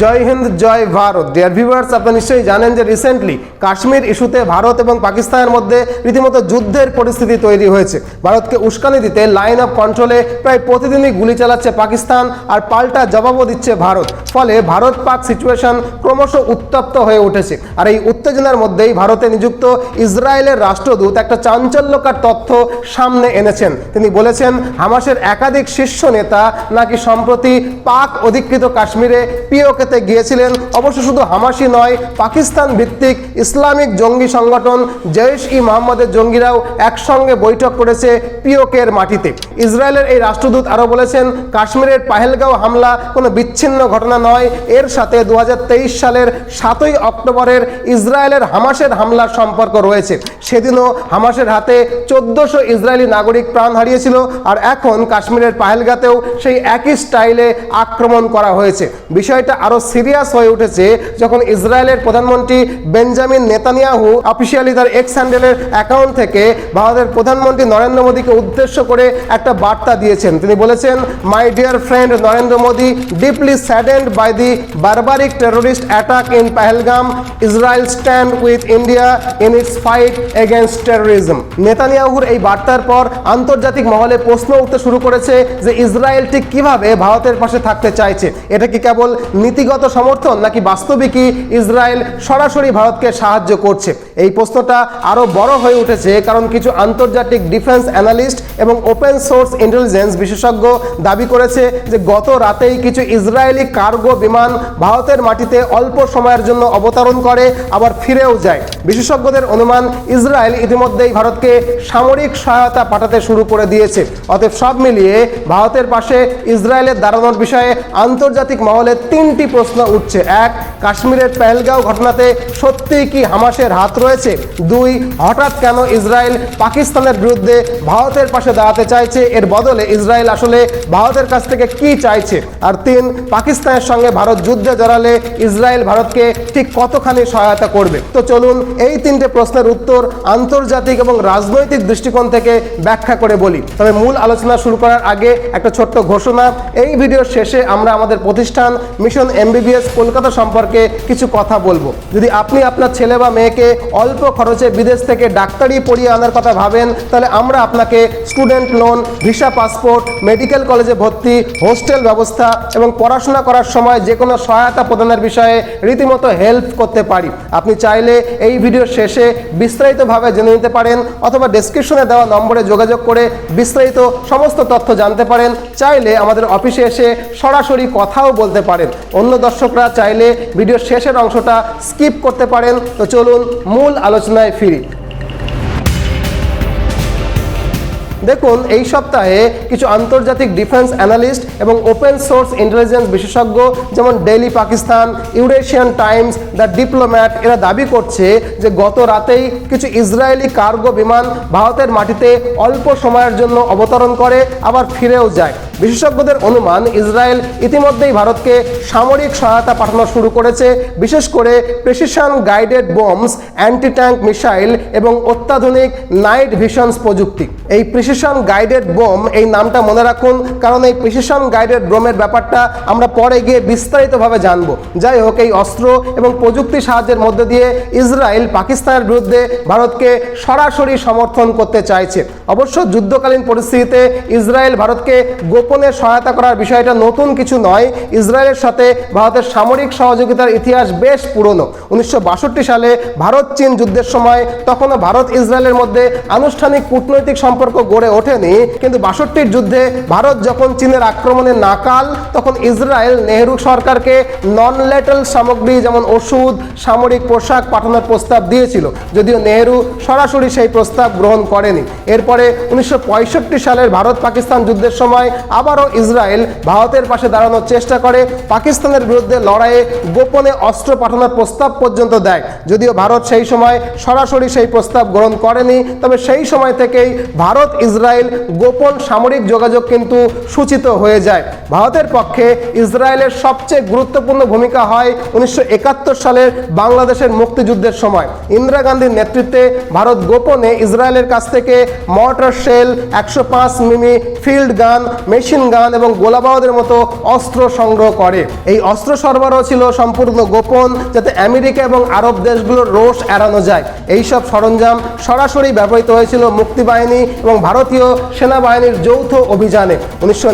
জয় হিন্দ, জয় Bharat. Dear viewers আপনারা নিশ্চয়ই জানেন যে রিসেন্টলি কাশ্মীর ইস্যুতে ভারত এবং পাকিস্তানের মধ্যে রীতিমতো যুদ্ধের পরিস্থিতি তৈরি হয়েছে। ভারতকে উস্কানি দিতে লাইন অফ কন্ট্রোলে প্রায় প্রতিদিনই গুলি চালাচ্ছে পাকিস্তান আর পাল্টা জবাবও দিচ্ছে ভারত। ফলে ভারত পাক সিচুয়েশন ক্রমশ উত্তপ্ত হয়ে উঠেছে। আর এই উত্তেজনার মধ্যেই ভারতে নিযুক্ত ইসরায়েলের রাষ্ট্রদূত একটা চাঞ্চল্যকার তথ্য সামনে এনেছেন। তিনি বলেছেন, হামাসের একাধিক শীর্ষ নেতা নাকি সম্প্রতি পাক অধিকৃত কাশ্মীরে পিওকেতে গিয়েছিলেন। অবশ্য শুধু হামাসি নয়, পাকিস্তান ভিত্তিক ইসলামিক জঙ্গি সংগঠন জৈশ ই মোহাম্মদের জঙ্গিরাও একসঙ্গে বৈঠক করেছে পিওকের মাটিতে। ইসরায়েলের এই রাষ্ট্রদূত আরও বলেছেন, কাশ্মীরের পাহেলগাঁও হামলা কোনো বিচ্ছিন্ন ঘটনা নয়। এর সাথে দু সালের সাতই অক্টোবরের ইসরায়েলের হামাসের হামলার সম্পর্ক রয়েছে। সেদিনও হামাসের হাতে চোদ্দশো ইসরায়েলি নাগরিক প্রাণ হারিয়েছিল আর এখন কাশ্মীরের পাহেলগাতেও সেই একই স্টাইলে আক্রমণ করা হয়েছে। বিষয়টা আরও সিরিয়াস হয়ে উঠেছে যখন ইসরায়েলের প্রধানমন্ত্রী বেঞ্জামিন নেতানিয়াহু অফিসিয়ালি তার এক্স হ্যান্ডেলের অ্যাকাউন্ট থেকে ভারতের প্রধানমন্ত্রী নরেন্দ্র মোদীকে উদ্দেশ্য করে একটা বার্তা দিয়েছেন। তিনি বলেছেন my dear friend Narendra Modi deeply saddened by the barbaric terrorist attack in Pahalgam Israel stand with India in its fight against terrorism নেতানিয়াহুর এই বার্তার পর আন্তর্জাতিক মহলে প্রশ্ন উঠতে শুরু করেছে যে ইসরায়েলটি কীভাবে ভারতের পাশে থাকতে চাইছে? এটা কি কেবল নীতিগত সমর্থন নাকি বাস্তবিকই ইসরায়েল সরাসরি ভারতকে সাহায্য করছে? এই প্রশ্নটা আরও বড় হয়ে উঠেছে কারণ কিছু আন্তর্জাতিক ডিফেন্স অ্যানালিস্ট এবং ওপেন সোর্স ইন্টেলিজেন্স বিশেষজ্ঞ দাবি করেছে যে গত রাতেই কিছু ইসরায়েলি কার্গো বিমান ভারতের মাটিতে অল্প সময়ের জন্য অবতরণ করে, আবার ফিরেও যায়। বিশেষজ্ঞদের অনুমান, ইসরায়েল ইতিমধ্যেই ভারতকে সামরিক সহায়তা পাঠাতে শুরু করে দিয়েছে। অতএব সব মিলিয়ে ভারতের পাশে ইসরায়েলের দাঁড়ানোর বিষয়ে আন্তর্জাতিক মহলে তিনটি প্রশ্ন উঠছে। এক, কাশ্মীরের পেহেলগাঁও ঘটনাতে সত্যিই কি হামাসের হাত রয়েছে। দুই, হঠাৎ কেন ইসরায়েল পাকিস্তানের বিরুদ্ধে ভারতের পাশে দাঁড়াতে চাইছে? এর বদলে ইসরায়েল আসলে ভারতের কাছ থেকে কি চাইছে? আর তিন, পাকিস্তানের সঙ্গে ভারত যুদ্ধে জড়ালে ইসরায়েল ভারতকে ঠিক কতখানি সহায়তা করবে? তো চলুন এই তিনটে প্রশ্নের উত্তর আন্তর্জাতিক এবং রাজনৈতিক দৃষ্টিকোণ থেকে ব্যাখ্যা করে বলি। তবে মূল আলোচনা শুরু করার আগে একটা ছোট্ট ঘোষণা। এই ভিডিওর শেষে আমরা আমাদের প্রতিষ্ঠান মিশন এমবিবিএস কলকাতা সম্পর্কে কিছু কথা বলব। যদি আপনি আপনার ছেলে বা মেয়েকে অল্প খরচে বিদেশ থেকে ডাক্তারি পড়িয়ে আনার কথা ভাবেন, তাহলে আমরা আপনাকে student loan visa passport medical কলেজে ভর্তি হোস্টেল ব্যবস্থা এবং পড়াশোনা করার সময় যে কোনো সহায়তা প্রদানের বিষয়ে রীতিমতো হেল্প করতে পারি। আপনি চাইলে এই ভিডিওর শেষে বিস্তারিতভাবে জেনে নিতে পারেন অথবা ডেসক্রিপশনে দেওয়া নম্বরে যোগাযোগ করে বিস্তারিত সমস্ত তথ্য জানতে পারেন। চাইলে আমাদের অফিসে এসে সরাসরি কথাও বলতে পারেন। অন্য দর্শকরা চাইলে ভিডিওর শেষের অংশটা স্কিপ করতে পারেন। তো চলুন মূল আলোচনায় ফিরি। দেখুন, এই সপ্তাহে কিছু আন্তর্জাতিক ডিফেন্স অ্যানালিস্ট এবং ওপেন সোর্স ইন্টেলিজেন্স বিশেষজ্ঞ যেমন Daily Pakistan, Eurasian Times, The Diplomat, এরা দাবি করছে যে গত রাতেই কিছু ইসরায়েলি কার্গো বিমান ভারতের মাটিতে অল্প সময়ের জন্য অবতরণ করে, আবার ফিরেও যায়। বিশেষজ্ঞদের অনুমান, ইসরায়েল ইতিমধ্যেই ভারতকে সামরিক সহায়তা পাঠানো শুরু করেছে, বিশেষ করে precision guided bombs anti tank missile এবং অত্যাধুনিক নাইট ভিশনস প্রযুক্তি। এই প্রিসিশন গাইডেড বোম এই নামটা মনে রাখুন, কারণ এই প্রিসিশন গাইডেড বোমের ব্যাপারটা আমরা পরে গিয়ে বিস্তারিতভাবে জানব। যাই হোক, এই অস্ত্র এবং প্রযুক্তি সাহায্যের মধ্যে দিয়ে ইসরায়েল পাকিস্তানের বিরুদ্ধে ভারতকে সরাসরি সমর্থন করতে চাইছে। অবশ্য যুদ্ধকালীন পরিস্থিতিতে ইসরায়েল ভারতকে গোপনে সহায়তা করার বিষয়টা নতুন কিছু নয়। ইসরায়েলের সাথে ভারতের সামরিক সহযোগিতার ইতিহাস বেশ পুরনো। উনিশশো বাষট্টি সালে ভারত চীন যুদ্ধের সময় তখনও ভারত ইসরায়েলের মধ্যে আনুষ্ঠানিক কূটনৈতিক সম্পর্ক গড়ে ওঠেনি। কিন্তু বাষট্টির যুদ্ধে ভারত যখন চীনের আক্রমণে নাকাল, তখন ইসরায়েল নেহরু সরকারকে নন লেটাল সামগ্রী যেমন ওষুধ, সামরিক পোশাক পাঠানোর প্রস্তাব দিয়েছিল। যদিও নেহরু সরাসরি সেই প্রস্তাব গ্রহণ করেনি। এরপরে উনিশশো সালের ভারত পাকিস্তান যুদ্ধের সময় আবারও ইসরায়েল ভারতের পাশে দাঁড়ানোর চেষ্টা করে। পাকিস্তানের বিরুদ্ধে লড়াইয়ে গোপনে অস্ত্র পাঠানোর প্রস্তাব পর্যন্ত দেয়। যদিও ভারত সেই সময় সরাসরি সেই প্রস্তাব গ্রহণ করেনি, তবে সেই সময় থেকেই ভারত ইসরায়েল গোপন সামরিক যোগাযোগ কিন্তু সূচিত হয়ে যায়। ভারতের পক্ষে ইসরায়েলের সবচেয়ে গুরুত্বপূর্ণ ভূমিকা হয় উনিশশো একাত্তর সালের বাংলাদেশের মুক্তিযুদ্ধের সময়। ইন্দিরা গান্ধীর নেতৃত্বে ভারত গোপনে ইসরায়েলের কাছ থেকে মর্টার শেল, একশো পাঁচ মিমি ফিল্ড গান, মেশিন গান এবং গোলাবারুদের মতো অস্ত্র সংগ্রহ করে। এই অস্ত্র সরবরাহ ছিল সম্পূর্ণ গোপন যাতে আমেরিকা এবং আরব দেশগুলোর রোষ এড়ানো যায়। এই সব সরঞ্জাম সরাসরি ব্যবহৃত হয়েছিল মুক্তিবাহিনী এবং ভারতীয় সেনাবাহিনীর যৌথ অভিযানে উনিশশো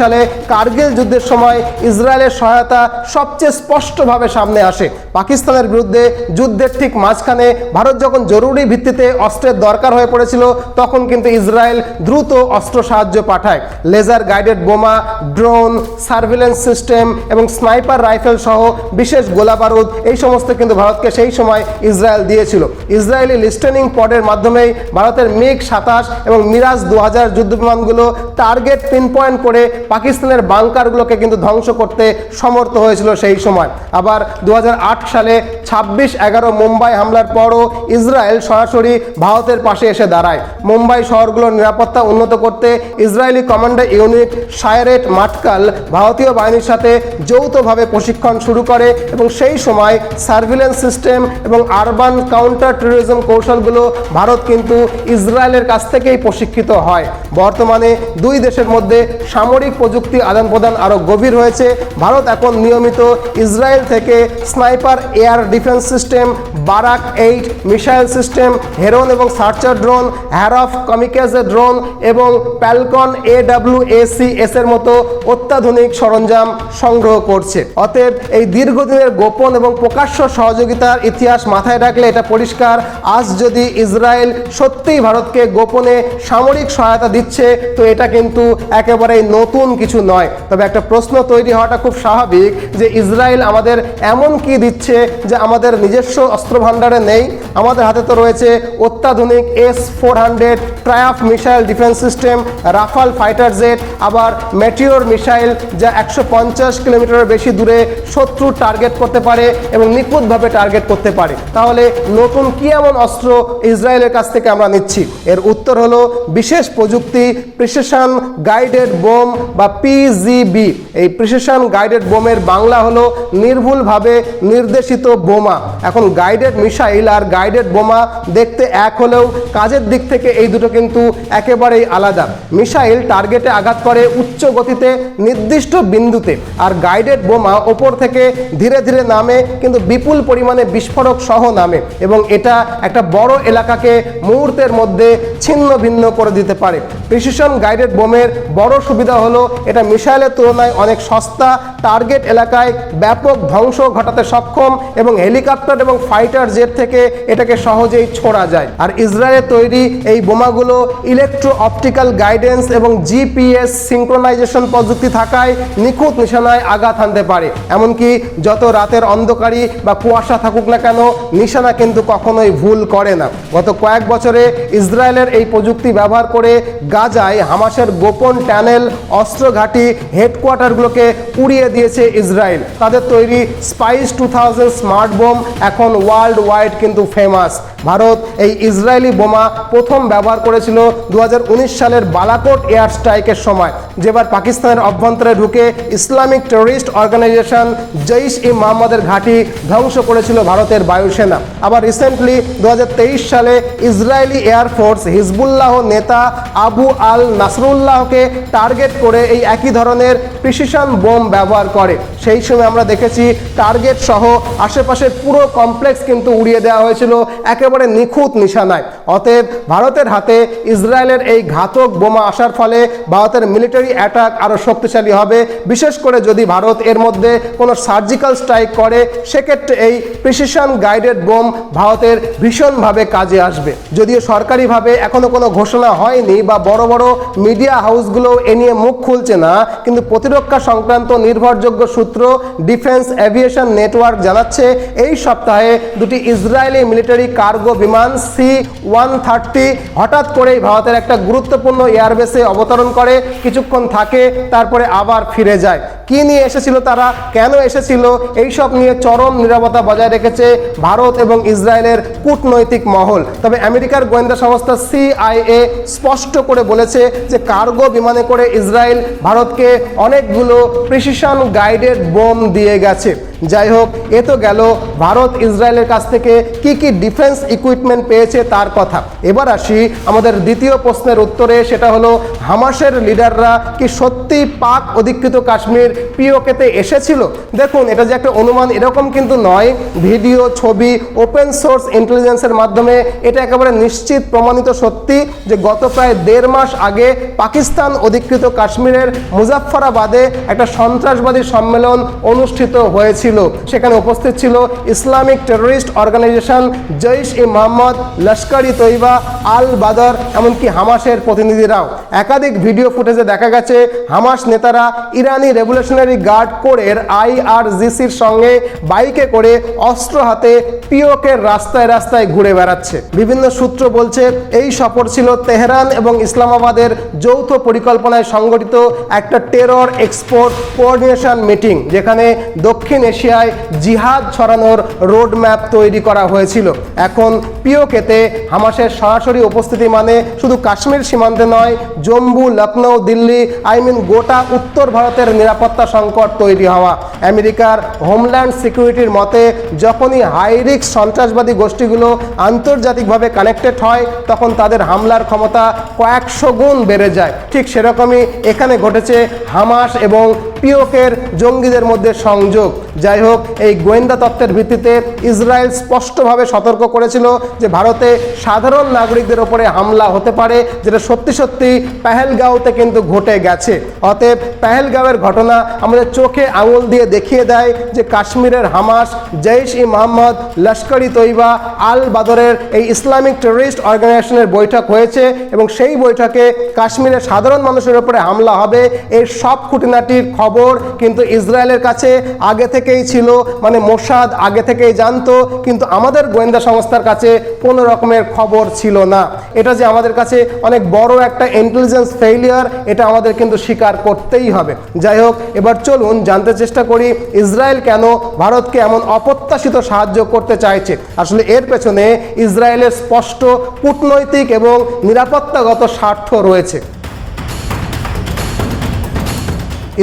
সালে কার্গিল যুদ্ধের সময় ইসরায়েলের সহায়তা সবচেয়ে স্পষ্টভাবে সামনে আসে। পাকিস্তানের বিরুদ্ধে যুদ্ধের ঠিক মাঝখানে ভারত যখন জরুরি ভিত্তিতে অস্ত্রের দরকার হয়ে পড়েছিল, তখন কিন্তু ইসরায়েল দ্রুত অস্ত্র সাহায্য পাঠায়। লেজার গাইডেড বোমা, ড্রোন, সার্ভিলেন্স সিস্টেম এবং স্নাইপার রাইফেল সহ বিশেষ গোলাবারুদ এই সমস্ত কিন্তু ভারতকে সেই সময় ইসরায়েল দিয়েছিল। ইসরায়েলি লিস্টেনিং পডের মাধ্যমেই ভারতের মিগ সাতাশ এবং মিরাজ দু হাজার যুদ্ধ বিমানগুলো টার্গেট পিন পয়েন্ট করে পাকিস্তানের বাংকারগুলোকে কিন্তু ধ্বংস করতে সমর্থ হয়েছিল সেই সময়। আবার দু হাজার আট সালে ছাব্বিশ এগারো মুম্বাই হামলার পরও ইসরায়েল সরাসরি ভারতের পাশে এসে দাঁড়ায়। মুম্বাই শহরগুলোর নিরাপত্তা উন্নত করতে Israeli commander unit Sayeret Matkal ভারতীয় বাহিনীর সাথে যৌথভাবে প্রশিক্ষণ শুরু করে এবং সেই সময় সার্ভিলেন্স সিস্টেম এবং আরবান কাউন্টার টেরোরিজম কৌশলগুলো ভারত কিন্তু ইসরায়েলের কাছ থেকেই প্রশিক্ষিত হয়। বর্তমানে দুই দেশের মধ্যে সামরিক প্রযুক্তি আদান প্রদান আরও গভীর হয়েছে। ভারত এখন নিয়মিত ইসরায়েল থেকে sniper air defence system, Barak eight missile system, Heron এবং সার্চার ড্রোন হ্যারফ কমিকেজের ড্রোন এবং প্যালকন এ ডাব্লিউ এস এর মতো অত্যাধুনিক সরঞ্জাম সংগ্রহ করছে। অতএব এই দীর্ঘদিনের গোপন এবং প্রকাশ্য সহযোগিতার ইতিহাস মাথায় রাখলে এটা পরিষ্কার। আজ যদি ইসরায়েল সত্যিই ভারতকে গোপনে সামরিক সহায়তা দিচ্ছে, তো এটা কিন্তু একেবারেই নতুন কিছু নয়। তবে একটা প্রশ্ন তৈরি হওয়াটা খুব স্বাভাবিক যে ইসরায়েল আমাদের এমন কি দিচ্ছে যে আমাদের নিজস্ব অস্ত্র ভাণ্ডারে নেই? আমাদের হাতে তো রয়েছে অত্যাধুনিক S four hundred Triumf missile defence system, Rafale fighter jet, আবার মেটিওর মিসাইল যা একশো পঞ্চাশ কিলোমিটারের বেশি দূরে শত্রুর টার্গেট করতে পারে এবং নিখুঁতভাবে টার্গেট করতে পারে। তাহলে নতুন কি এমন অস্ত্র ইসরায়েলের কাছ থেকে আমরা নিচ্ছি? এর উত্তর হলো বিশেষ প্রযুক্তি প্রিসেশন গাইডেড বোম বা পিজিবি এই প্রিসেশন গাইডেড বোমের বাংলা হলো নির্ভুলভাবে নির্দেশিত বোমা। এখন গাইডেড মিসাইল আর গাইডেড বোমা দেখতে এক হলেও কাজের দিক থেকে এই দুটো কিন্তু একেবারেই আলাদা। মিসাইল টার্গেটে আঘাত করে উচ্চ গতিতে নির্দিষ্ট বিন্দুতে আর গাইডেড বোমা ওপর থেকে ধীরে ধীরে নামে কিন্তু বিপুল পরিমাণে বিস্ফোরক সহ নামে এবং এটা একটা বড় এলাকাকে মুহূর্তের মধ্যে ছিন্ন ভিন্ন করে দিতে পারে। প্রিসিশন গাইডেড বোমের বড় সুবিধা হলো, এটা মিসাইলের তুলনায় অনেক সস্তা টার্গেট এলাকায় ব্যাপক ধ্বংস ঘটাতে সক্ষম এবং হেলিকপ্টার এবং ফাইটার জেট থেকে এটাকে সহজেই ছোড়া যায়। আর ইসরায়েলের তৈরি এই বোমাগুলো ইলেকট্রো অপটিক্যাল গাইডেন্স এবং জিপিএস সিঙ্ক্রোনাইজেশন প্রযুক্তি থাকায় নিখুঁত নিশানায় আঘাত হানতে পারে। এমনকি যত রাতের অন্ধকারী বা কুয়াশা থাকুক না কেন, নিশানা কিন্তু কখনোই ভুল করে না। গত কয়েক বছরে ইসরায়েলের এই প্রযুক্তি ব্যবহার করে গাজায় হামাসের গোপন ট্যানেল অস্ত্র ঘাঁটি হেডকোয়ার্টারগুলোকে উড়িয়ে দিয়েছে ইসরায়েল। তাদের তৈরি Spice two thousand smart bomb এখন ওয়ার্ল্ড ওয়াইড কিন্তু ফেমাস। ভারত এই ইসরায়েলি বোমা প্রথম ব্যবহার করেছিল দু হাজার উনিশ সালের বালাকোট এয়ার স্ট্রাইকের সময়, যেবার পাকিস্তানের অভ্যন্তরে ঢুকে Islamic terrorist organisation Jaish e মোহাম্মদের ঘাঁটি ধ্বংস করেছিল ভারতের বায়ুসেনা। আবার রিসেন্টলি দু হাজার তেইশ সালে ইসরায়েলি এয়ারফোর্স হিজবুল্লাহ নেতা আবু আল নাসরুল্লাহকে টার্গেট করে এই একই ধরনের প্রিসিশন বোম ব্যবহার করে। সেই সময় আমরা দেখেছি টার্গেট সহ আশেপাশের পুরো কমপ্লেক্স কিন্তু উড়িয়ে দেওয়া হয়েছিল একেবারে নিখুঁত নিশানায়। অতএব ভারতের হাতে ইসরায়েলের এই ঘাতক বোমা আসার ফলে ভারতের মিলিটারি অ্যাটাক আরও শক্তিশালী হবে। বিশেষ করে যদি ভারত এর মধ্যে কোনো সার্জিক্যাল স্ট্রাইক করে, সেক্ষেত্রে এই প্রিসিশন গাইডেড বোম ভারতের ভীষণভাবে কাজে আসবে। যদিও সরকারিভাবে এখনও কোনো ঘোষণা হয়নি বা বড় বড় মিডিয়া হাউসগুলো এ নিয়ে মুখ খুলছে না, কিন্তু প্রতিরক্ষা সংক্রান্ত নির্ভরযোগ্য সূত্র ডিফেন্স এভিয়েশন নেটওয়ার্ক জানাচ্ছে, এই সপ্তাহে দুটি ইসরায়েলি মিলিটারি কার্গো বিমান সি ওয়ান থার্টি হঠাৎ করেই ভারতের একটা গুরুত্বপূর্ণ এয়ারবেসে অবতরণ করে, কিছুক্ষণ থাকে, তারপরে আবার ফিরে যায়। কি নিয়ে এসেছিল তারা, কেন এসেছিল, এইসব নিয়ে চরম নিরাপত্তা বজায় রেখেছে ভারত এবং ইসরায়েলের কূটনৈতিক মহল। তবে আমেরিকার গোয়েন্দা সংস্থা সিআইএ স্পষ্ট করে বলেছে যে কার্গো বিমানে করে ইসরায়েল ভারতকে অনেকগুলো প্রিসিশন গাইডেড বোম দিয়ে গেছে। যাই হোক, এ তো গেল ভারত ইসরায়েলের কাছ থেকে কি কি ডিফেন্স ইকুইপমেন্ট পেয়েছে তার কথা। এবার আসি আমাদের দ্বিতীয় প্রশ্নের উত্তরে, সেটা হলো হামাসের লিডাররা কি সত্যি পাক অধিকৃত কাশ্মীর পিওকেতে এসেছিল। দেখুন, এটা যে একটা অনুমান, এরকম কিন্তু নয়। ভিডিও, ছবি ওপেন সোর্স ইন্টেলিজেন্সের মাধ্যমে এটা একেবারে নিশ্চিত, প্রমাণিত সত্যি যে গত প্রায় দেড় মাস আগে পাকিস্তান অধিকৃত কাশ্মীরের মুজাফফরাবাদে একটা সন্ত্রাসবাদী সম্মেলন অনুষ্ঠিত হয়েছিল। সেখানে উপস্থিত ছিল Islamic terrorist organisation Jaish e Mohammed, Lashkar e Taiba Al Badr, এমনকি হামাসের প্রতিনিধিরাও। একাধিক ভিডিও ফুটেজে দেখা গেছে, হামাস নেতারা ইরানি রেভলিউশনারি গার্ড কোরের আইআরজিসির সঙ্গে বাইকে করে অস্ত্র হাতে পিওকের রাস্তায় রাস্তায় ঘুরে বেড়াচ্ছে। বিভিন্ন সূত্র বলছে এই সফর ছিল তেহরান এবং ইসলামাবাদের যৌথ পরিকল্পনায় সংগঠিত একটা টেরর এক্সপোর্ট কোঅর্ডিনেশন মিটিং, যেখানে দক্ষিণ এশিয়ায় জিহাদ ছড়ানোর রোড ম্যাপ তৈরি করা হয়েছিল। এখন পিওকেতে হামাসের সরাসরি উপস্থিতি মানে শুধু কাশ্মীর সীমান্তে নয়, জম্মু লখনৌ দিল্লি, আই মিন গোটা উত্তর ভারতের নিরাপত্তা সংকট তৈরি হওয়া। আমেরিকার হোমল্যান্ড সিকিউরিটির মতে, যখনই হাই রিস্ক সন্ত্রাসবাদী গোষ্ঠীগুলো আন্তর্জাতিকভাবে কানেক্টেড হয়, তখন তাদের হামলার ক্ষমতা কয়েকশো গুণ বেড়ে যায়। ঠিক সেরকমই এখানে ঘটেছে হামাস এবং পিওকের জঙ্গিদের মধ্যে সংযোগ। যাই হোক, এই গোয়েন্দা তত্ত্বের ভিত্তিতে ইসরায়েল স্পষ্টভাবে সতর্ক করেছিল যে ভারতে সাধারণ নাগরিকদের ওপরে হামলা হতে পারে, যেটা সত্যি সত্যি পেহেলগাঁওতে কিন্তু ঘটে গেছে। অতএব পেহেলগাঁওয়ের ঘটনা আমাদের চোখে আঙুল দিয়ে দেখিয়ে দেয় যে কাশ্মীরের হামাস, জৈশ ই মোহাম্মদ লস্কর ই তৈবা আল বাদরের এই ইসলামিক টেররিস্ট অর্গানাইজেশনের বৈঠক হয়েছে এবং সেই বৈঠকে কাশ্মীরের সাধারণ মানুষের ওপরে হামলা হবে, এর সব খুঁটিনাটির খবর কিন্তু ইসরায়েলের কাছে আগে থেকেই ছিল মানে মোসাদ আগে থেকেই জানতো, কিন্তু আমাদের গোয়েন্দা সংস্থার কাছে কোনো রকমের খবর ছিল না। এটা যে আমাদের কাছে অনেক বড় একটা ইন্টেলিজেন্স ফেইলিয়ার এটা আমাদের কিন্তু স্বীকার করতেই হবে। যাই হোক, এবার চলুন জানতে চেষ্টা করি ইসরায়েল কেন ভারতকে এমন অপ্রত্যাশিত সাহায্য করতে চাইছে। আসলে এর পেছনে ইসরায়েলের স্পষ্ট কূটনৈতিক এবং নিরাপত্তাগত স্বার্থ রয়েছে।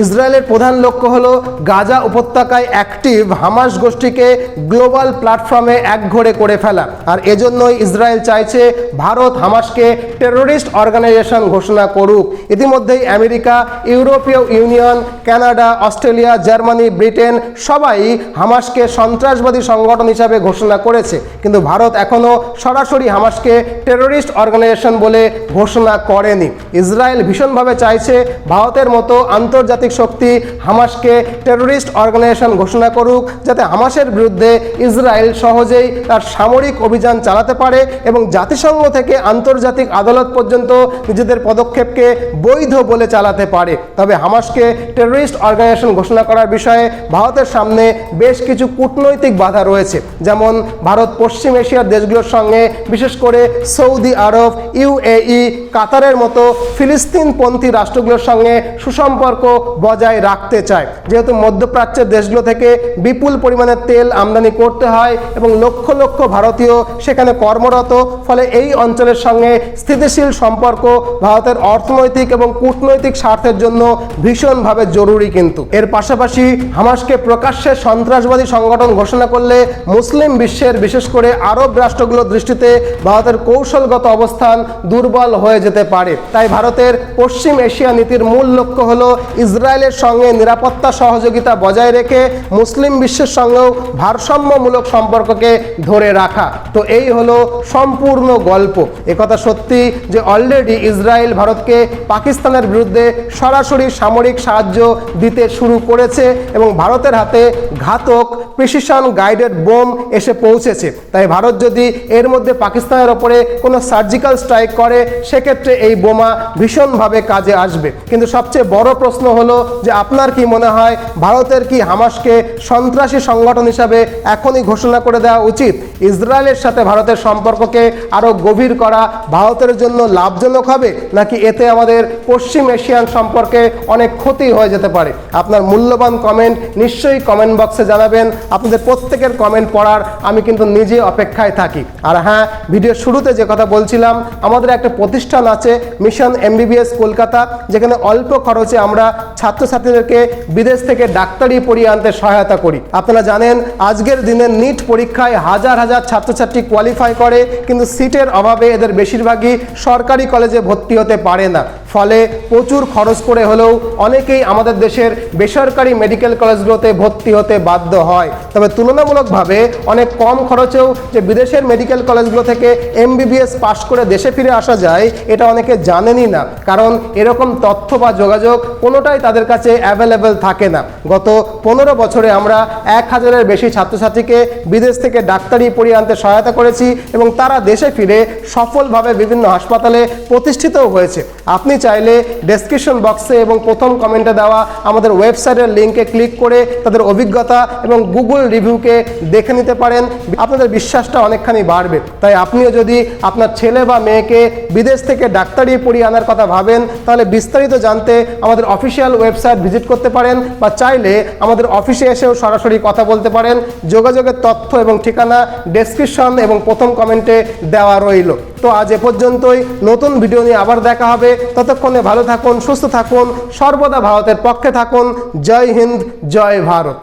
ইসরায়েলের প্রধান লক্ষ্য হলো গাজা উপত্যকায় অ্যাক্টিভ হামাস গোষ্ঠীকে গ্লোবাল প্ল্যাটফর্মে একঘরে করে ফেলা। আর এজন্যই ইসরায়েল চাইছে ভারত হামাসকে টেরোরিস্ট অর্গানাইজেশন ঘোষণা করুক। ইতিমধ্যেই আমেরিকা, ইউরোপীয় union, Canada, Australia, Germany, Britain সবাই হামাসকে সন্ত্রাসবাদী সংগঠন হিসাবে ঘোষণা করেছে। কিন্তু ভারত এখনও সরাসরি হামাসকে টেরোরিস্ট অর্গানাইজেশন বলে ঘোষণা করেনি। ইসরায়েল ভীষণভাবে চাইছে ভারতের মতো আন্তর্জাতিক শক্তি হামাসকে টেরোরিস্ট অর্গানাইজেশন ঘোষণা করুক, যাতে হামাসের বিরুদ্ধে ইসরায়েল সহজেই তার সামরিক অভিযান চালাতে পারে এবং জাতিসংঘ থেকে আন্তর্জাতিক আদালত পর্যন্ত নিজেদের পদক্ষেপকে বৈধ বলে চালাতে পারে। তবে হামাসকে টেরোরিস্ট অর্গানাইজেশন ঘোষণা করার বিষয়ে ভারতের সামনে বেশ কিছু কূটনৈতিক বাধা রয়েছে, যেমন ভারত পশ্চিম এশিয়ার দেশগুলোর সঙ্গে, বিশেষ করে সৌদি আরব ইউএই কাতারের মতো ফিলিস্তিনপন্থী রাষ্ট্রগুলোর সঙ্গে সুসম্পর্ক বজায় রাখতে চায়। যেহেতু মধ্যপ্রাচ্যের দেশগুলো থেকে বিপুল পরিমাণে তেল আমদানি করতে হয় এবং লক্ষ লক্ষ ভারতীয় সেখানে কর্মরত, ফলে এই অঞ্চলের সঙ্গে স্থিতিশীল সম্পর্ক ভারতের অর্থনৈতিক এবং কূটনৈতিক স্বার্থের জন্য ভীষণভাবে জরুরি কিন্তু। এর পাশাপাশি হামাসকে প্রকাশ্যে সন্ত্রাসবাদী সংগঠন ঘোষণা করলে মুসলিম বিশ্বের, বিশেষ করে আরব রাষ্ট্রগুলোর দৃষ্টিতে ভারতের কৌশলগত অবস্থান দুর্বল হয়ে যেতে পারে। তাই ভারতের পশ্চিম এশিয়া নীতির মূল লক্ষ্য হলো ইসরায়েলের সঙ্গে নিরাপত্তা সহযোগিতা বজায় রেখে মুসলিম বিশ্বের সঙ্গেও ভারসাম্যমূলক সম্পর্ককে ধরে রাখা। তো এই হলো সম্পূর্ণ গল্প। একথা সত্যি যে অলরেডি ইসরায়েল ভারতকে পাকিস্তানের বিরুদ্ধে সরাসরি সামরিক সাহায্য দিতে শুরু করেছে এবং ভারতের হাতে ঘাতক প্রিসিশন গাইডেড বোম এসে পৌঁছেছে। তাই ভারত যদি এর মধ্যে পাকিস্তানের ওপরে কোনো সার্জিক্যাল স্ট্রাইক করে, সেক্ষেত্রে এই বোমা ভীষণভাবে কাজে আসবে। কিন্তু সবচেয়ে বড় প্রশ্ন হলো যে আপনার কি মনে হয়, ভারতের কি হামাসকে সন্ত্রাসী সংগঠন হিসাবে এখনই ঘোষণা করে দেওয়া উচিত? ইসরায়েলের সাথে ভারতের সম্পর্ককে আরও গভীর করা ভারতের জন্য লাভজনক হবে, নাকি এতে আমাদের পশ্চিম এশিয়ান সম্পর্কে অনেক ক্ষতি হয়ে যেতে পারে? আপনার মূল্যবান কমেন্ট নিশ্চয়ই কমেন্ট বক্সে জানাবেন। আপনাদের প্রত্যেকের কমেন্ট পড়ার আমি কিন্তু নিজে অপেক্ষায় থাকি। আর হ্যাঁ ভিডিওর শুরুতে যে কথা বলছিলাম, আমাদের একটা প্রতিষ্ঠান আছে মিশন এমবিবিএস কলকাতা যেখানে অল্প খরচে আমরা ছাত্রছাত্রীদেরকে বিদেশ থেকে ডাক্তারি পড়িয়ে আনতে সহায়তা করি। আপনারা জানেন, আজকের দিনে নিট পরীক্ষায় হাজার হাজার ছাত্রছাত্রী কোয়ালিফাই করে, কিন্তু সিটের অভাবে এদের বেশিরভাগই সরকারি কলেজে ভর্তি হতে পারে না। ফলে প্রচুর খরচ করে হলেও অনেকেই আমাদের দেশের বেসরকারি মেডিকেল কলেজগুলোতে ভর্তি হতে বাধ্য হয়। তবে তুলনামূলকভাবে অনেক কম খরচেও যে বিদেশের মেডিকেল কলেজগুলো থেকে এমবিবিএস পাশ করে দেশে ফিরে আসা যায়, এটা অনেকে জানেনই না। কারণ এরকম তথ্য বা যোগাযোগ কোনোটাই তাদের কাছে অ্যাভেলেবেল থাকে না। গত পনেরো বছরে আমরা এক হাজারের বেশি ছাত্রছাত্রীকে বিদেশ থেকে ডাক্তারি পড়িয়ে আনতে সহায়তা করেছি এবং তারা দেশে ফিরে সফলভাবে বিভিন্ন হাসপাতালে প্রতিষ্ঠিতও হয়েছে। আপনি চাইলে ডেসক্রিপশন বক্সে এবং প্রথম কমেন্টে দেওয়া আমাদের ওয়েবসাইটের লিঙ্কে ক্লিক করে তাদের অভিজ্ঞতা এবং গুগল রিভিউকে দেখে নিতে পারেন। আপনাদের বিশ্বাসটা অনেকখানি বাড়বে। তাই আপনিও যদি আপনার ছেলে বা মেয়েকে বিদেশ থেকে ডাক্তারি পড়িয়ে আনার কথা ভাবেন, তাহলে বিস্তারিত জানতে আমাদের অফিসিয়াল ওয়েবসাইট ভিজিট করতে পারেন বা চাইলে আমাদের অফিসে এসেও সরাসরি কথা বলতে পারেন। যোগাযোগের তথ্য এবং ঠিকানা ডেসক্রিপশন এবং প্রথম কমেন্টে দেওয়া রইল। তো আজ এ পর্যন্তই। নতুন ভিডিও নিয়ে আবার দেখা হবে। ততক্ষণে ভালো থাকুন, সুস্থ থাকুন, সর্বদা ভারতের পক্ষে থাকুন। জয় হিন্দ, জয় ভারত।